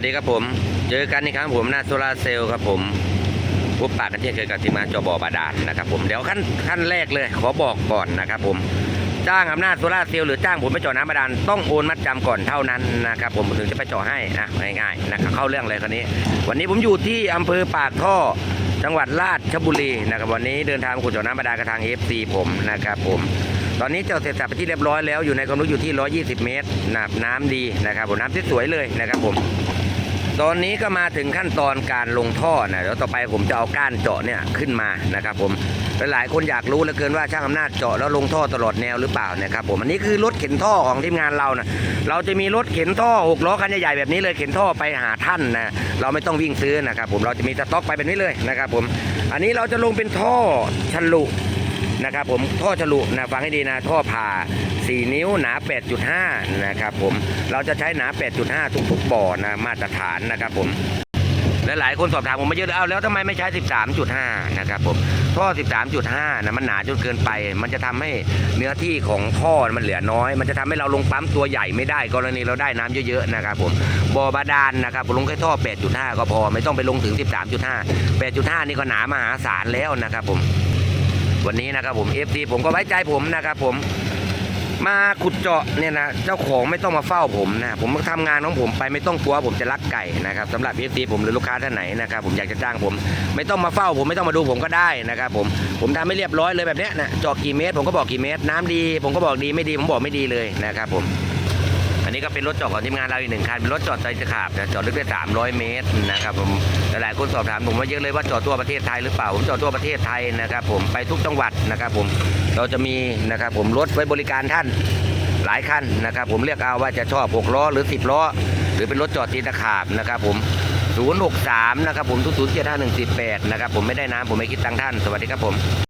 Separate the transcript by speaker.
Speaker 1: วัสดีครับผม เจอกันอีกครั้งผมหน้าโซลาเซลล์ครับผมพบปากกันเช่นเคยกับทีมงานจบอบาดาลนะครับผมเดี๋ยวขั้นขั้นแรกเลย ขอบอกก่อนนะครับผมจ้างอำนาจโซลาเซลล์หรือจ้างผมไปเจาะน้ำบาดาลต้องโอนมัดจำก่อนเท่านั้นนะครับผมถึงจะไปเจาะให้นะง่ายๆนะครับเข้าเรื่องเลยคนนี้ วันนี้ผมอยู่ที่อำเภอปากท่อจังหวัดราชบุรีนะครับวันนี้เดินทางมาขุดเจาะน้ำบาดาลกับทาง FC ผมนะครับผมตอนนี้เจาะเสร็จสับไปที่เรียบร้อยแล้วอยู่ในความลึกอยู่ที่ 120 เมตรนะครับน้ำดีนะครับผมน้ำที่สวยเลยนะครับผม ตอนนี้ก็มาถึงขั้นตอนการลงท่อนะเดี๋ยวต่อไปผมจะเอาก้านเจาะเนี่ยขึ้นมานะครับ ผมหลายคนอยากรู้เหลือเกินว่าช่างอำนาจเจาะแล้วลงท่อตลอดแนวหรือเปล่านะครับ ผมอันนี้คือรถเข็นท่อของทีมงานเรานะเราจะมีรถเข็นท่อหกล้อคันใหญ่ๆแบบนี้เลยเข็นท่อไปหาท่านนะเราไม่ต้องวิ่งซื้อนะครับ ผมเราจะมีสต็อกไปแบบนี้เลยนะครับ ผม อันนี้เราจะลงเป็นท่อฉลุนะครับผมท่อฉลุนะฟังให้ดีนะท่อผ่า 4 นิ้วหนา 8.5 นะครับผม เราจะใช้หนา 8.5 ทุกๆบ่อนะมาตรฐานนะครับผมและหลายคนสอบถามผมมาเยอะเลยเอาแล้วทำไมไม่ใช้ 13.5 นะครับผมท่อ 13.5 นะมันหนาจนเกินไป มันจะทำให้เนื้อที่ของท่อมันเหลือน้อย มันจะทำให้เราลงปั๊มตัวใหญ่ไม่ได้กรณีเราได้น้ำเยอะๆนะครับผมบ่อบาดาลนะครับผมลงแค่ท่อ 8.5 ก็พอไม่ต้องไปลงถึง 13.5 8.5 นี่ก็หนามหาศาลแล้วนะครับผมวันนี้นะครับผม FT ผมก็ไว้ใจผมนะครับผม มาขุดเจาะเนี่ยนะเจ้าของไม่ต้องมาเฝ้าผมนะผมทำงานของผมไปไม่ต้องกลัวผมจะลักไก่นะครับสำหรับ FT ผมหรือลูกค้าท่านไหนนะครับผมอยากจะจ้างผม ไม่ต้องมาเฝ้าผมไม่ต้องมาดูผมก็ได้นะครับผมผมทำไม่เรียบร้อยเลยแบบเนี้ยนะเจาะกี่เมตร ผมก็บอกกี่เมตรน้ำดี ผมก็บอกดีไม่ดีผมบอกไม่ดีเลยนะครับผม อันนี้ก็เป็นรถจาะของทีมงานเราอีกหนึ่งคันเป็นรถจาะใจจะขาบนะจาะลึกได้ 300 เมตรนะครับผมหลายคนสอบถามผมว่าเยอะเลยว่าจาะทั่วประเทศไทยหรือเปล่าผมจาะทั่วประเทศไทยนะครับ ผมไปทุกจังหวัดนะครับ ผมเราจะมีนะครับผมรถไว้บริการท่านหลายคันนะครับ ผมเรียกเอาว่าจะชอบ6ล้อหรือ 10ล้อหรือเป็นรถจอดตีตะขาบนะครับผม063นะครับผม0 0 7 5 1 4 8นะครับผมไม่ได้น้ำผมไม่คิดตังท่าน สวัสดีครับผม